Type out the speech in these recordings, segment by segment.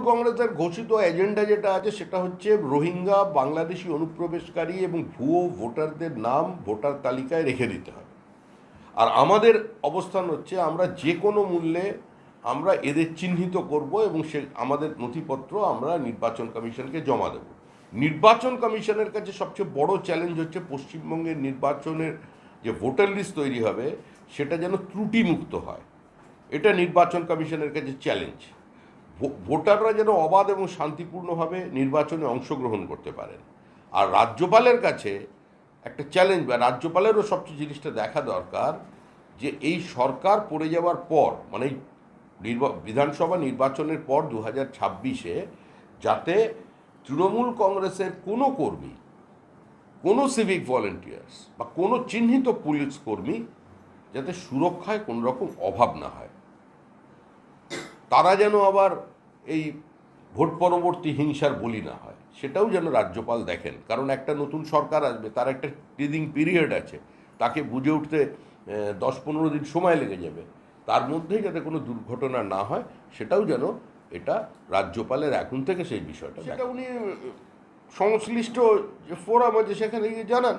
তৃণমূল কংগ্রেসের ঘোষিত এজেন্ডা যেটা আছে, সেটা হচ্ছে রোহিঙ্গা, বাংলাদেশি অনুপ্রবেশকারী এবং ভুয়ো ভোটারদের নাম ভোটার তালিকায় রেখে দিতে হবে। আর আমাদের অবস্থান হচ্ছে, আমরা যে কোনো মূল্যে আমরা এদের চিহ্নিত করব এবং সে আমাদের নথিপত্র আমরা নির্বাচন কমিশনকে জমা দেব। নির্বাচন কমিশনের কাছে সবচেয়ে বড় চ্যালেঞ্জ হচ্ছে পশ্চিমবঙ্গের নির্বাচনের যে ভোটার লিস্ট তৈরি হবে, সেটা যেন ত্রুটিমুক্ত হয়। এটা নির্বাচন কমিশনের কাছে চ্যালেঞ্জ ভোটাররা যেন অবাধ এবং শান্তিপূর্ণভাবে নির্বাচনে অংশগ্রহণ করতে পারেন। আর রাজ্যপালের কাছে একটা চ্যালেঞ্জ বা রাজ্যপালেরও সবচেয়ে জিনিসটা দেখা দরকার যে এই সরকার পড়ে যাওয়ার পর মানে নির্বা, বিধানসভা নির্বাচনের পর দু হাজার ছাব্বিশে যাতে তৃণমূল কংগ্রেসের কোনো কর্মী, কোনো সিভিক ভলেন্টিয়ার্স বা কোনো চিহ্নিত পুলিশ কর্মী যাতে সুরক্ষায় কোনো রকম অভাব না হয়। তারা যেন আবার এই ভোট পরবর্তী হিংসার বলি না হয় সেটাও যেন রাজ্যপাল দেখেন। কারণ একটা নতুন সরকার আসবে তার একটা টিদিং পিরিয়ড আছে তাকে বুঝে উঠতে দশ পনেরো দিন সময় লেগে যাবে। তার মধ্যেই যাতে কোনো দুর্ঘটনা না হয় সেটাও যেন এটা রাজ্যপালের এখন থেকে সেই বিষয়টা সেটা উনি সংশ্লিষ্ট যে ফোরাম আছে সেখানে গিয়ে জানান।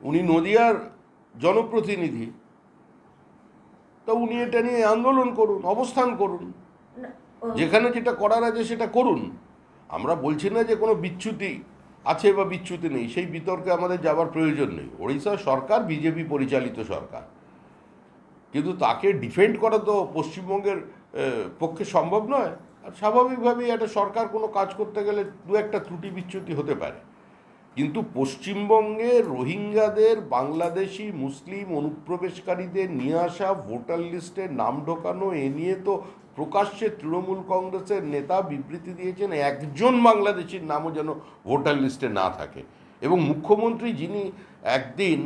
উনি নদিয়ার জনপ্রতিনিধি তা উনি এটা নিয়ে আন্দোলন করুন অবস্থান করুন। যেখানে যেটা করার আছে সেটা করুন। আমরা বলছি না যে কোনো বিচ্যুতি আছে বা বিচ্যুতি নেই সেই বিতর্কে আমাদের যাবার প্রয়োজন নেই। ওড়িশা সরকার বিজেপি পরিচালিত সরকার। কিন্তু তাকে ডিফেন্ড করা তো পশ্চিমবঙ্গের পক্ষে সম্ভব নয়। আর স্বাভাবিকভাবেই একটা সরকার কোনো কাজ করতে গেলে দু একটা ত্রুটি বিচ্যুতি হতে পারে। কিন্তু পশ্চিমবঙ্গে রোহিঙ্গাদের, বাংলাদেশি, মুসলিম অনুপ্রবেশকারীদের নিয়ে আসা ভোটার লিস্টে নাম ঢোকানো এ নিয়ে তো প্রকাশ্যে তৃণমূল কংগ্রেসের নেতা বিবৃতি দিয়েছেন, একজন বাংলাদেশির নামও যেন ভোটার লিস্টে না থাকে। এবং মুখ্যমন্ত্রী যিনি একদিন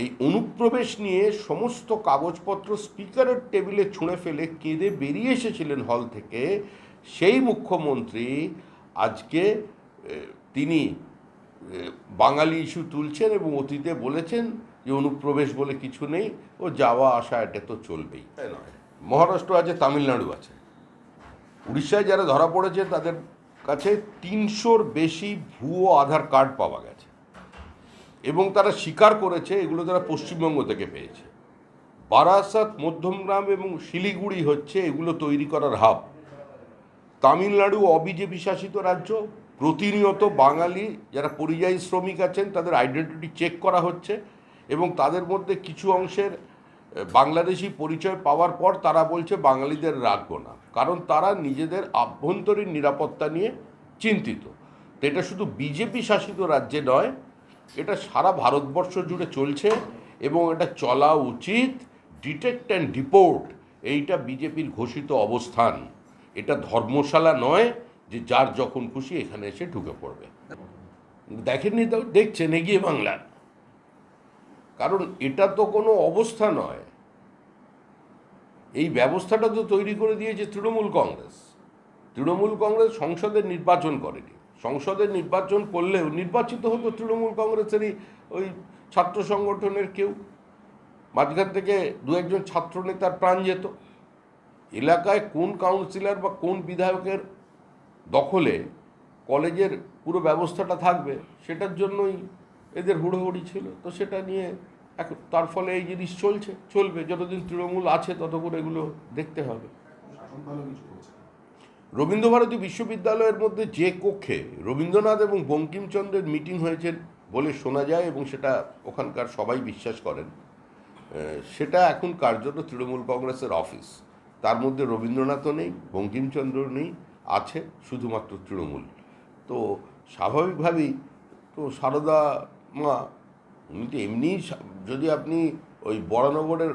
এই অনুপ্রবেশ নিয়ে সমস্ত কাগজপত্র স্পিকারের টেবিলে ছুঁড়ে ফেলে কেঁদে বেরিয়ে এসেছিলেন হল থেকে, সেই মুখ্যমন্ত্রী আজকে তিনি বাঙালি ইস্যু তুলছেন এবং অতীতে বলেছেন যে অনুপ্রবেশ বলে কিছু নেই ও যাওয়া আসা এটা তো চলবেই। নয়। মহারাষ্ট্র আছে তামিলনাড়ু আছে। উড়িষ্যায় যারা ধরা পড়েছে তাদের কাছে তিনশোর বেশি ভুয়ো আধার কার্ড পাওয়া গেছে। এবং তারা স্বীকার করেছে এগুলো তারা পশ্চিমবঙ্গ থেকে পেয়েছে। বারাসাত মধ্যমগ্রাম এবং শিলিগুড়ি হচ্ছে এগুলো তৈরি করার হাব। তামিলনাড়ু অবিজেপি শাসিত রাজ্য প্রতিনিয়ত বাঙালি যারা পরিযায়ী শ্রমিক আছেন, তাদের আইডেন্টিটি চেক করা হচ্ছে এবং তাদের মধ্যে কিছু অংশের বাংলাদেশি পরিচয় পাওয়ার পর তারা বলছে বাঙালিদের রাখব না। কারণ তারা নিজেদের আভ্যন্তরীণ নিরাপত্তা নিয়ে চিন্তিত। তো এটা শুধু বিজেপি শাসিত রাজ্যে নয়, এটা সারা ভারতবর্ষ জুড়ে চলছে এবং এটা চলা উচিত ডিটেক্ট অ্যান্ড ডিপোর্ট এইটা বিজেপির ঘোষিত অবস্থান। এটা ধর্মশালা নয় যে যার যখন খুশি এখানে এসে ঢুকে পড়বে। দেখেননি তো, দেখছেন, এগিয়ে বাংলার কারণ এটা তো কোনো অবস্থা নয়। এই ব্যবস্থাটা তো তৈরি করে দিয়েছে তৃণমূল কংগ্রেস। তৃণমূল কংগ্রেস সংসদের নির্বাচন করেনি। সংসদের নির্বাচন করলেও নির্বাচিত হতো তৃণমূল কংগ্রেসেরই ওই ছাত্র সংগঠনের কেউ। মাঝখান থেকে দু একজন ছাত্র নেতার প্রাণ যেত। এলাকায় কোন কাউন্সিলর বা কোন বিধায়কের দখলে কলেজের পুরো ব্যবস্থাটা থাকবে সেটার জন্যই এদের হুড়োহুড়ি ছিল। তো সেটা নিয়ে এখন তার ফলে এই জিনিস চলছে চলবে। যতদিন তৃণমূল আছে ততক্ষণ এগুলো দেখতে হবে। রবীন্দ্রভারতী বিশ্ববিদ্যালয়ের মধ্যে যে কক্ষে রবীন্দ্রনাথ এবং বঙ্কিমচন্দ্রের মিটিং হয়েছে বলে শোনা যায় এবং সেটা ওখানকার সবাই বিশ্বাস করেন সেটা এখন কার্যত তৃণমূল কংগ্রেসের অফিস। তার মধ্যে রবীন্দ্রনাথও নেই বঙ্কিমচন্দ্র নেই আছে শুধুমাত্র তৃণমূল। তো স্বাভাবিকভাবেই তো সারদা মা, উনি তো এমনি যদি আপনি ওই বরানগরের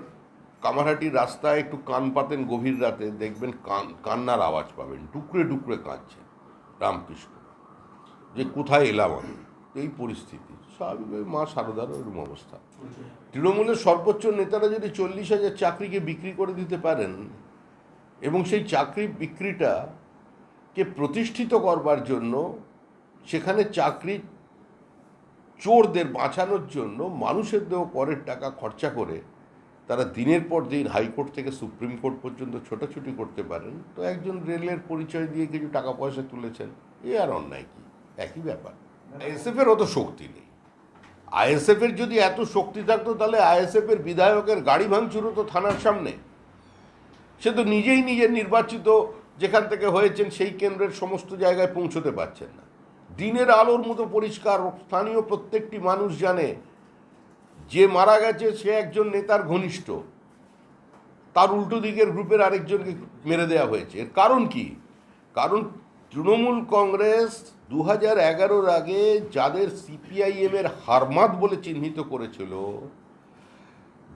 কামারহাটির রাস্তায় একটু কান পাতেন গভীর রাতে, দেখবেন কান, কান্নার আওয়াজ পাবেন, টুকরে টুকরে কাঁদছে রামকৃষ্ণ। যে কোথায় এলাম আমি? এই পরিস্থিতি স্বাভাবিকভাবে মা সারদারও এরকম অবস্থা। তৃণমূলের সর্বোচ্চ নেতারা যদি চল্লিশ হাজার চাকরিকে বিক্রি করে দিতে পারেন, এবং সেই চাকরি বিক্রিটা কে প্রতিষ্ঠিত করবার জন্য, সেখানে চাকরি চোরদের বাঁচানোর জন্য মানুষের দেহ করের টাকা খরচা করে তারা দিনের পর দিন হাইকোর্ট থেকে সুপ্রিম কোর্ট পর্যন্ত ছোটাছুটি করতে পারেন। তো একজন রেলের পরিচয় দিয়ে কিছু টাকা পয়সা তুলেছেন, এ আর অন্যায় কি? একই ব্যাপার। আইএসএফ এর অত শক্তি নেই। আইএসএফ এর যদি এত শক্তি থাকতো, তাহলে আইএসএফ এর বিধায়কের গাড়ি ভাঙচুর হতো থানার সামনে। সে তো নিজেই নিজের নির্বাচিত যেখান থেকে হয়েছেন সেই কেন্দ্রের সমস্ত জায়গায় পৌঁছতে পারছেন না। দিনের আলোর মতো পরিষ্কার, স্থানীয় প্রত্যেকটি মানুষ জানে, যে মারা গেছে সে একজন নেতার ঘনিষ্ঠ। তার উল্টো দিকের গ্রুপের আরেকজনকে মেরে দেওয়া হয়েছে। এর কারণ কি? কারণ তৃণমূল কংগ্রেস দু হাজার এগারোর আগে যাদের সিপিআইএমের হারমাত বলে চিহ্নিত করেছিল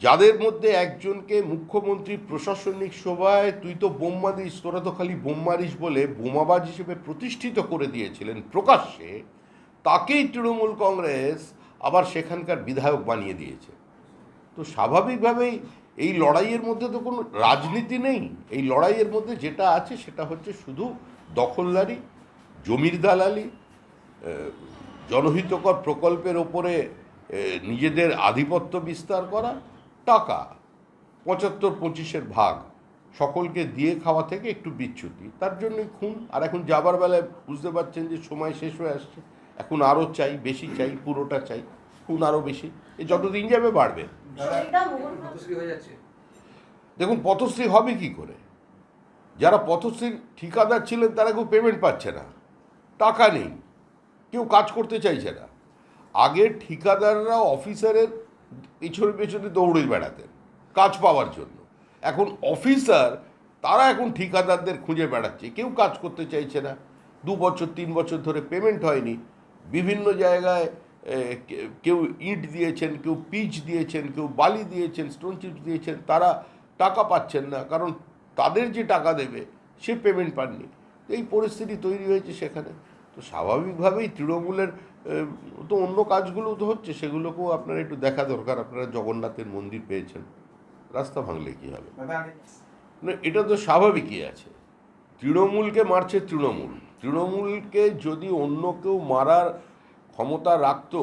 যাদের মধ্যে একজনকে মুখ্যমন্ত্রী প্রশাসনিক সভায় তুই তো বোম্মা দিস, তোরা তো খালি বোম্মারিস বলে বোমাবাজ হিসেবে প্রতিষ্ঠিত করে দিয়েছিলেন প্রকাশ্যে, তাকেই তৃণমূল কংগ্রেস আবার সেখানকার বিধায়ক বানিয়ে দিয়েছে। তো স্বাভাবিকভাবেই এই লড়াইয়ের মধ্যে তো কোনো রাজনীতি নেই, এই লড়াইয়ের মধ্যে যেটা আছে সেটা হচ্ছে শুধু দখলদারি, জমির দালালি জনহিতকর প্রকল্পের ওপরে নিজেদের আধিপত্য বিস্তার করা টাকা পঁচাত্তর পঁচিশের ভাগ সকলকে দিয়ে খাওয়া থেকে একটু বিচ্যুতি। তার জন্যই খুন। আর এখন যাবার বেলায় বুঝতে পারছেন যে সময় শেষ হয়ে আসছে। এখন আরও চাই বেশি চাই পুরোটা চাই খুন আরও বেশি। এ যতদিন যাবে বাড়বে। দেখুন পথশ্রী হবে কি করে? যারা পথশ্রীর ঠিকাদার ছিলেন তারা কেউ পেমেন্ট পাচ্ছে না। টাকা নেই। কেউ কাজ করতে চাইছে না। আগে ঠিকাদাররা অফিসারের পেছনে পেছনে দৌড়ে বেড়াতেন, কাজ পাওয়ার জন্য। এখন অফিসার, তারা এখন ঠিকাদারদের খুঁজে বেড়াচ্ছে, কেউ কাজ করতে চাইছে না। দু বছর, তিন বছর ধরে পেমেন্ট হয়নি। বিভিন্ন জায়গায় কেউ ইট দিয়েছেন, কেউ পিচ দিয়েছেন, কেউ বালি দিয়েছেন স্টোন চিপস দিয়েছেন, তারা টাকা পাচ্ছেন না। কারণ তাদের যে টাকা দেবে, সে পেমেন্ট পাননি। এই পরিস্থিতি তৈরি হয়েছে সেখানে। তো স্বাভাবিকভাবেই তৃণমূলের তো অন্য কাজগুলো তো হচ্ছে, সেগুলোকেও আপনার একটু দেখা দরকার। আপনারা জগন্নাথের মন্দির পেয়েছেন, রাস্তা ভাঙলে কী হবে? না, এটা তো স্বাভাবিকই আছে। তৃণমূলকে মারছে তৃণমূল। তৃণমূলকে যদি অন্য কেউ মারার ক্ষমতা রাখতো,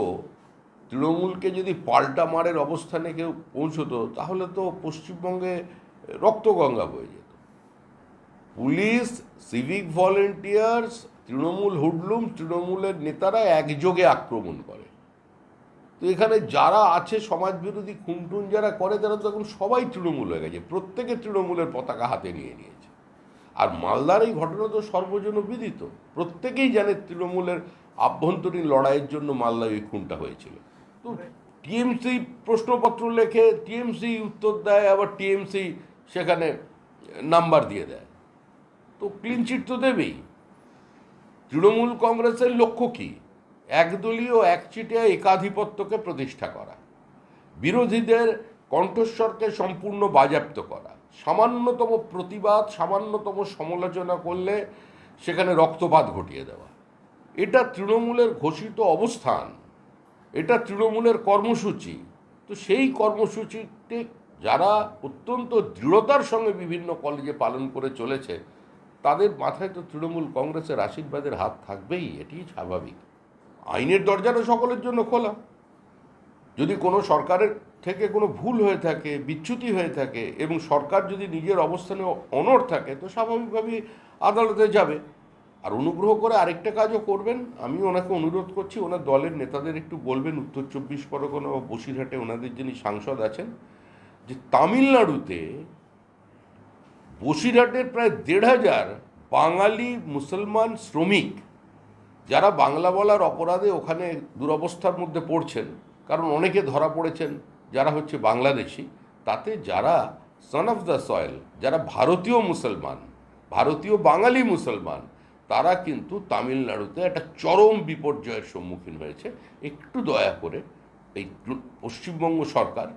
তৃণমূলকে যদি পাল্টা মারের অবস্থানে কেউ পৌঁছতো, তাহলে তো পশ্চিমবঙ্গে রক্তগঙ্গা বয়ে যেত। Police, civic volunteers Trinamool hoodlum তৃণমূলের নেতারা একযোগে আক্রমণ করে। তো এখানে যারা আছে সমাজ বিরোধী খুনটুন যারা করে, তারা তো এখন সবাই তৃণমূল হয়ে গেছে। প্রত্যেকে তৃণমূলের পতাকা হাতে নিয়ে নিয়েছে। আর মালদার এই ঘটনা তো সর্বজন বিদিত প্রত্যেকেই জানে তৃণমূলের আভ্যন্তরীণ লড়াইয়ের জন্য মালদায় এই খুনটা হয়েছিল। তো টিএমসি প্রশ্নপত্র লেখে, টিএমসি উত্তর দেয়, আবার টিএমসি সেখানে নাম্বার দিয়ে দেয়। তো ক্লিন চিট তো দেবেই। তৃণমূল কংগ্রেসের লক্ষ্য কি? একদলীয় একচিটিয়া একাধিপত্যকে প্রতিষ্ঠা করা। বিরোধীদের কণ্ঠস্বরকে সম্পূর্ণ বাজেয়াপ্ত করা। সামান্যতম প্রতিবাদ, সামান্যতম সমালোচনা করলে সেখানে রক্তপাত ঘটিয়ে দেওয়া। এটা তৃণমূলের ঘোষিত অবস্থান। এটা তৃণমূলের কর্মসূচি। তো সেই কর্মসূচিটি যারা অত্যন্ত দৃঢ়তার সঙ্গে বিভিন্ন কলেজে পালন করে চলেছে তাদের মাথায় তো তৃণমূল কংগ্রেসের আশীর্বাদের হাত থাকবেই এটি স্বাভাবিক। আইনের দরজাটা সকলের জন্য খোলা। যদি কোনো সরকারের থেকে কোনো ভুল হয়ে থাকে, বিচ্যুতি হয়ে থাকে এবং সরকার যদি নিজের অবস্থানে অনড় থাকে, তো স্বাভাবিকভাবেই আদালতে যাবে। আর অনুগ্রহ করে আরেকটা কাজও করবেন। আমি ওনাকে অনুরোধ করছি, ওনার দলের নেতাদের একটু বলবেন, উত্তর চব্বিশ পরগনা ও বসিরহাটে ওনাদের যিনি সাংসদ আছেন, যে তামিলনাড়ুতে বসিরহাটের প্রায় দেড় হাজার বাঙালি মুসলমান শ্রমিক যারা বাংলা বলার অপরাধে ওখানে দুরবস্থার মধ্যে পড়ছেন, কারণ অনেকে ধরা পড়েছেন যারা হচ্ছে বাংলাদেশি, তাতে যারা সন অফ দ্য সয়েল যারা ভারতীয় মুসলমান, ভারতীয় বাঙালি মুসলমান, তারা কিন্তু তামিলনাড়ুতে একটা চরম বিপর্যয়ের সম্মুখীন হয়েছে। একটু দয়া করে এই পশ্চিমবঙ্গ সরকার,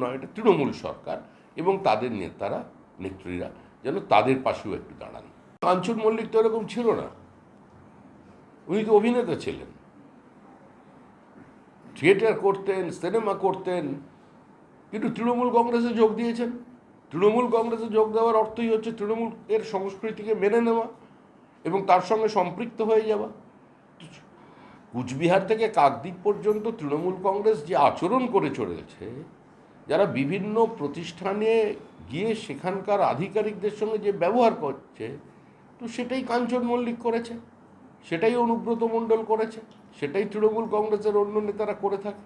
নয়, এটা তৃণমূল সরকার এবং তাদের নেতারা, নেত্রীরা যেন তাদের পাশেও একটু দাঁড়ান। কাঞ্চন মল্লিক তো এরকম ছিল না। উনি তো অভিনেতা ছিলেন। থিয়েটার করতেন, সিনেমা করতেন, কিন্তু তৃণমূল কংগ্রেসে যোগ দিয়েছেন। তৃণমূল কংগ্রেসে যোগ দেওয়ার অর্থই হচ্ছে তৃণমূল এর সংস্কৃতিকে মেনে নেওয়া এবং তার সঙ্গে সম্পৃক্ত হয়ে যাওয়া। কুচবিহার থেকে কাকদ্বীপ পর্যন্ত তৃণমূল কংগ্রেস যে আচরণ করে চলেছে যারা বিভিন্ন প্রতিষ্ঠানে গিয়ে সেখানকার আধিকারিকদের সঙ্গে যে ব্যবহার করছে, তো সেটাই কাঞ্চন মল্লিক করেছে, সেটাই অনুব্রত মণ্ডল করেছে, সেটাই তৃণমূল কংগ্রেসের অন্য নেতারা করে থাকে।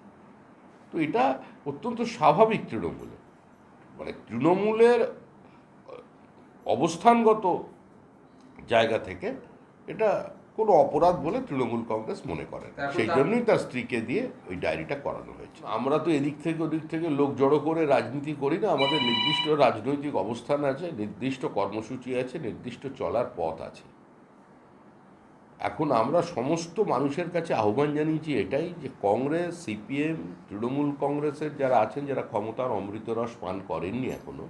তো এটা অত্যন্ত স্বাভাবিক তৃণমূলে। মানে তৃণমূলের, অবস্থানগত জায়গা থেকে এটা কোনো অপরাধ বলে তৃণমূল কংগ্রেস মনে করে সেই জন্যই তার স্ত্রীকে দিয়ে ওই ডায়েরিটা করানো হয়েছে। আমরা তো এদিক থেকে ওদিক থেকে লোক জড়ো করে রাজনীতি করি না আমাদের নির্দিষ্ট রাজনৈতিক অবস্থান আছে নির্দিষ্ট কর্মসূচি আছে নির্দিষ্ট চলার পথ আছে। এখন আমরা সমস্ত মানুষের কাছে আহ্বান জানিয়েছি এটাই যে কংগ্রেস সিপিএম তৃণমূল কংগ্রেসের যারা আছেন যারা ক্ষমতার অমৃতরস পান করেননি এখনও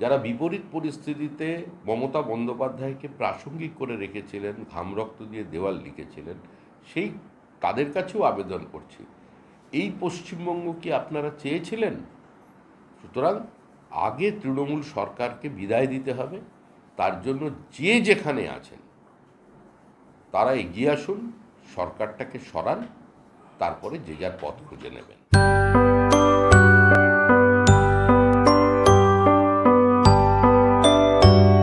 যারা বিপরীত পরিস্থিতিতে মমতা বন্দ্যোপাধ্যায়কে প্রাসঙ্গিক করে রেখেছিলেন, ঘাম রক্ত দিয়ে দেওয়াল লিখেছিলেন, সেই তাদের কাছেও আবেদন করছি। এই পশ্চিমবঙ্গ কি আপনারা চেয়েছিলেন? সুতরাং আগে তৃণমূল সরকারকে বিদায় দিতে হবে, তার জন্য যে যেখানে আছেন, তারা এগিয়ে আসুন, সরকারটাকে সরান, তারপরে যে যার পথ খুঁজে নেবেন।